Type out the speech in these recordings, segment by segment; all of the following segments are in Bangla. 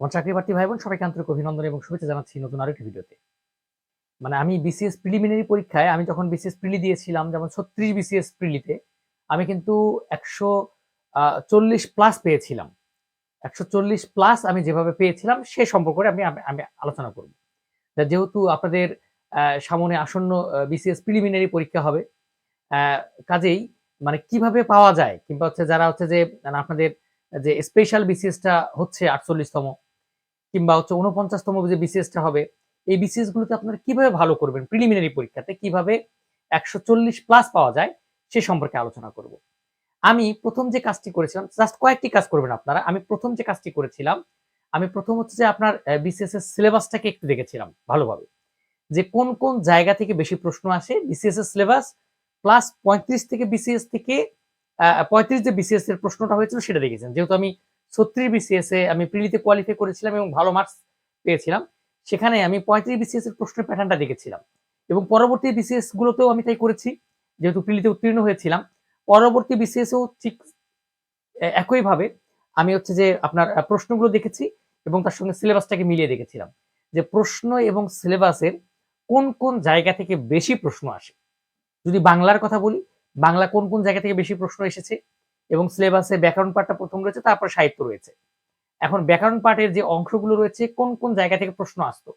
আমার চাকরি প্রার্থী ভাই বোন সবাইকে আন্তরিক অভিনন্দন এবং শুভেচ্ছা জানাচ্ছি নতুন আরেকটি ভিডিওতে। মানে আমি বিসিএস প্রিলিমিনারি পরীক্ষায়, আমি যখন বিসিএস প্রিলি দিয়েছিলাম, যেমন ছত্রিশ বিসিএস প্রিলিতে আমি কিন্তু একশো চল্লিশ প্লাস পেয়েছিলাম। একশো চল্লিশ প্লাস আমি যেভাবে পেয়েছিলাম, সে সম্পর্কে আমি, আমি- আলোচনা করব। যেহেতু আপনাদের সামনে আসন্ন বিসিএস প্রিলিমিনারি পরীক্ষা হবে কাজেই মানে কীভাবে পাওয়া যায়, কিংবা হচ্ছে যারা হচ্ছে যে মানে আপনাদের যে স্পেশাল বিসিএসটা হচ্ছে আটচল্লিশতম কিংবা হচ্ছে উনপঞ্চাশতম যে বিসিএসটা হবে, এই বিসিএস গুলোতে আপনারা কীভাবে ভালো করবেন? প্রিলিমিনারি পরীক্ষাতে কীভাবে একশো চল্লিশ প্লাস পাওয়া যায়, সে সম্পর্কে আলোচনা করব। আমি প্রথম যে কাজটি করেছিলাম জাস্ট কয়েকটি কাজ করবেন আপনারা। আমি প্রথম যে কাজটি করেছিলাম, আমি প্রথম হচ্ছে যে আপনার বিসিএস এর সিলেবাসটাকে একটু দেখেছিলাম, ভালোভাবে। যে কোন কোন জায়গা থেকে বেশি প্রশ্ন আসে বিসিএস এর সিলেবাস প্লাস পঁয়ত্রিশ থেকে বিসিএস থেকে পঁয়ত্রিশ যে বিসিএস এর প্রশ্নটা হয়েছিল সেটা দেখেছেন যেহেতু আমি ছত্রিশ বিসিএস এ আমি প্রিলিতে কোয়ালিফাই করেছিলাম এবং ভালো মার্কস পেয়েছিলাম। সেখানে আমি পঁয়ত্রিশ বিসিএস এর প্রশ্নের প্যাটার্নটা দেখেছিলাম। এবং পরবর্তী বিসিএস গুলোতেও আমি তাই করেছি, যেহেতু প্রিলিতে উত্তীর্ণ হয়েছিলাম। পরবর্তী বিসিএস ও ঠিক একইভাবে আমি হচ্ছে যে আপনার প্রশ্নগুলো দেখেছি এবং তার সঙ্গে সিলেবাসটাকে মিলিয়ে দেখেছিলাম। যে প্রশ্ন এবং সিলেবাসের কোন কোন জায়গা থেকে বেশি প্রশ্ন আসে? যদি বাংলার কথা বলি, বাংলা কোন কোন জায়গা থেকে বেশি প্রশ্ন এসেছে? এবং সিলেবাসে ব্যাকরণ পার্টটা প্রথম রয়েছে, তারপর সাহিত্য রয়েছে। এখন ব্যাকরণ পার্টের যে অংশগুলো রয়েছে, কোন কোন জায়গা থেকে প্রশ্ন আসতো,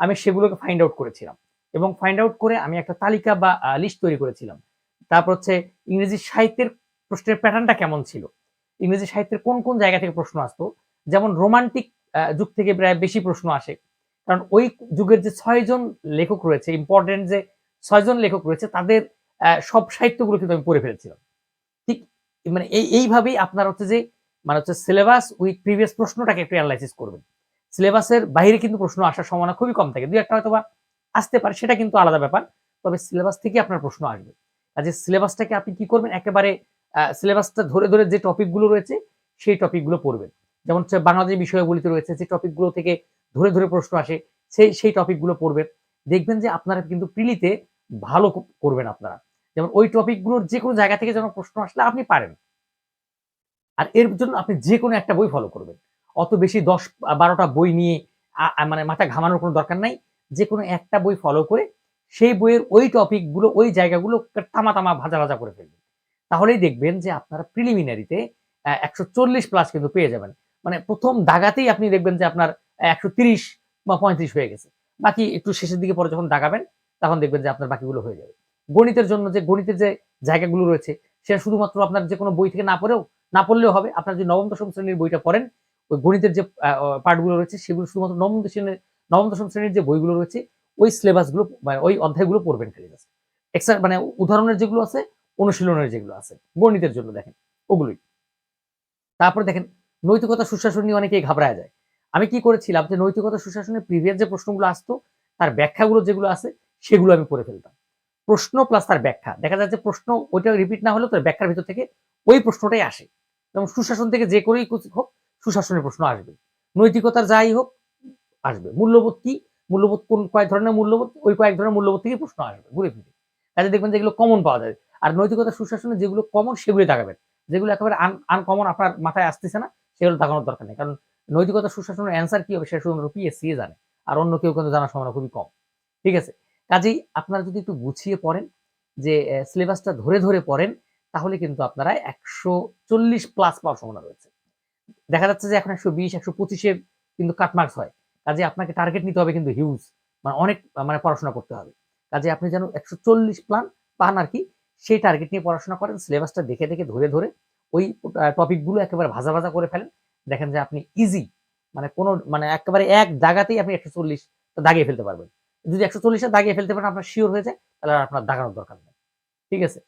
আমি সেগুলোকে ফাইন্ড আউট করেছিলাম। এবং ফাইন্ড আউট করে আমি একটা তালিকা বা লিস্ট তৈরি করেছিলাম। তারপর হচ্ছে ইংরেজি সাহিত্যের প্রশ্নের প্যাটার্নটা কেমন ছিল? ইংরেজি সাহিত্যের কোন কোন জায়গা থেকে প্রশ্ন আসতো? যেমন রোমান্টিক যুগ থেকে প্রায় বেশি প্রশ্ন আসে। কারণ ওই যুগের যে ছয়জন লেখক রয়েছে ইম্পর্টেন্ট যে ছয়জন লেখক রয়েছে, তাদের সব সাহিত্যগুলো কিন্তু আমি পড়ে ফেলেছিলাম। ঠিক মানে এই, এইভাবেই আপনার হচ্ছে যে মানে হচ্ছে সিলেবাস উইথ প্রিভিয়াস প্রশ্নটাকে একটু অ্যানালাইসিস করবেন। সিলেবাসের বাইরে কিন্তু প্রশ্ন আসার সম্ভাবনা খুবই কম থাকে। দুই একটা হয়তো বা আসতে পারে, সেটা কিন্তু আলাদা ব্যাপার। তবে সিলেবাস থেকে আপনার প্রশ্ন আসবে। কাজে সিলেবাসটাকে আপনি কি করবেন? একেবারে সিলেবাসটা ধরে ধরে যে টপিকগুলো রয়েছে, সেই টপিকগুলো পড়বেন। যেমন হচ্ছে বাংলাদেশ বিষয়গুলিতে রয়েছে, যে টপিকগুলো থেকে ধরে ধরে প্রশ্ন আসে, সেই সেই টপিকগুলো পড়বেন। দেখবেন যে আপনারা কিন্তু প্রিলিতে ভালো করবেন আপনারা। যেমন ওই টপিকগুলোর যে কোনো জায়গা থেকে যেন প্রশ্ন আসলে আপনি পারেন। আর এর জন্য আপনি যে কোনো একটা বই ফলো করবেন। অত বেশি দশ, বারোটা বই নিয়ে মানে মাথা ঘামানোর কোনো দরকার নাই। যে কোনো একটা বই ফলো করে সেই বইয়ের ওই টপিকগুলো ওই জায়গাগুলো তামা তামা, ভাজা ভাজা করে ফেলবেন। তাহলেই দেখবেন যে আপনারা প্রিলিমিনারিতে একশো চল্লিশ প্লাস কিন্তু পেয়ে যাবেন। মানে প্রথম দাগাতেই আপনি দেখবেন যে আপনার একশো তিরিশ বা পঁয়ত্রিশ হয়ে গেছে। বাকি একটু শেষের দিকে পরে যখন দাগাবেন, তখন দেখবেন যে আপনার বাকিগুলো হয়ে যাবে। গণিতের জন্য যে গণিতের যে জায়গাগুলো রয়েছে, সেটা শুধুমাত্র আপনার যে কোনো বই থেকে না পড়েও, না পড়লেও হবে। আপনার যদি নবম, দশম শ্রেণির বইটা পড়েন, ওই গণিতের যে পার্টগুলো রয়েছে, সেগুলো শুধুমাত্র নবম শ্রেণির, নবম, দশম শ্রেণির যে বইগুলো রয়েছে, ওই সিলেবাসগুলো মানে ওই অধ্যায়গুলো পড়বেন খালি জাস্ট এক্সট্রা মানে উদাহরণের যেগুলো আছে, অনুশীলনের যেগুলো আছে, গণিতের জন্য দেখেন, ওগুলোই। তারপরে দেখেন, নৈতিকতা সুশাসন নিয়ে অনেকেই ঘাবড়ায় যায়। আমি কি করেছিলাম যে নৈতিকতা সুশাসনের প্রিভিয়াস যে প্রশ্নগুলো আসতো, তার ব্যাখ্যাগুলো যেগুলো আছে, সেগুলো আমি করে ফেলতাম। প্রশ্ন প্লাস তার ব্যাখ্যা। দেখা যাচ্ছে প্রশ্ন ওইটা রিপিট না হলেও তার ব্যাখ্যার ভিতর থেকে ওই প্রশ্নটাই আসে। যেমন সুশাসন থেকে যে করেই হোক, সুশাসনের প্রশ্ন আসবে। নৈতিকতার যাই হোক, আসবে। মূল্যবোধ কি? মূল্যবোধ কোন কয়েক ধরনের মূল্যবোধ? ওই কয়েক ধরনের মূল্যবোধ থেকে প্রশ্ন আসবে, ঘুরে ফিরে। কাজে দেখবেন যে এগুলো কমন পাওয়া যায়। আর নৈতিকতা, সুশাসনে যেগুলো কমন সেগুলো তাকাবেন। যেগুলো একেবারে আনকমন আপনার মাথায় আসতেছে না, সেগুলো তাকানোর দরকার নেই। কারণ নৈতিকতা, সুশাসনের অ্যান্সার কি হবে সেটা শুধুমাত্র পিএসসি জানে। আর অন্য কেউ কিন্তু জানার সম্ভাবনা খুবই কম। ঠিক আছে? কাজেই আপনারা যদি একটু গুছিয়ে পড়েন, যে সিলেবাসটা ধরে ধরে পড়েন, তাহলে কিন্তু আপনারা একশো চল্লিশ প্লাস পাওয়ার সম্ভাবনা রয়েছে। দেখা যাচ্ছে যে, এখন একশো বিশ, একশো পঁচিশের কিন্তু কাটমার্কস হয়। কাজে আপনাকে টার্গেট নিতে হবে কিন্তু হিউজ মানে অনেক মানে পড়াশোনা করতে হবে। কাজে আপনি যেন একশো চল্লিশ প্লান পান আর কি, সেই টার্গেট নিয়ে পড়াশোনা করেন সিলেবাসটা দেখে দেখে ধরে ধরে ওই টপিকগুলো একেবারে ভাজা ভাজা করে ফেলেন। দেখেন যে, আপনি ইজি মানে কোনো মানে একেবারে এক দাগাতেই আপনি একশো চল্লিশ দাগিয়ে ফেলতে পারবেন। যদি একশো চল্লিশে দাগিয়ে ফেলতে পারেন আপনার শিওর হয়ে যায় তাহলে আপনার দাগানোর দরকার নেই। ঠিক আছে?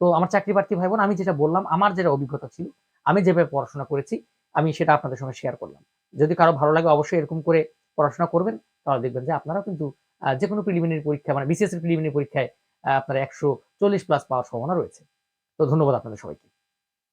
তো আমার চাকরি প্রার্থী ভাই বোন আমি যেটা বললাম আমার যেটা অভিজ্ঞতা ছিল আমি যেভাবে পড়াশোনা করেছি আমি সেটা আপনাদের সঙ্গে শেয়ার করলাম। যদি কারও ভালো লাগে অবশ্যই এরকম করে পড়াশোনা করবেন তাহলে দেখবেন যে আপনারাও কিন্তু যে কোনো প্রিলিমিনারি পরীক্ষা মানে বিসিএস প্রিলিমিনারি পরীক্ষায় আহ, আপনার একশো চল্লিশ প্লাস পাওয়ার সম্ভাবনা রয়েছে। তো ধন্যবাদ আপনাদের সবাইকে।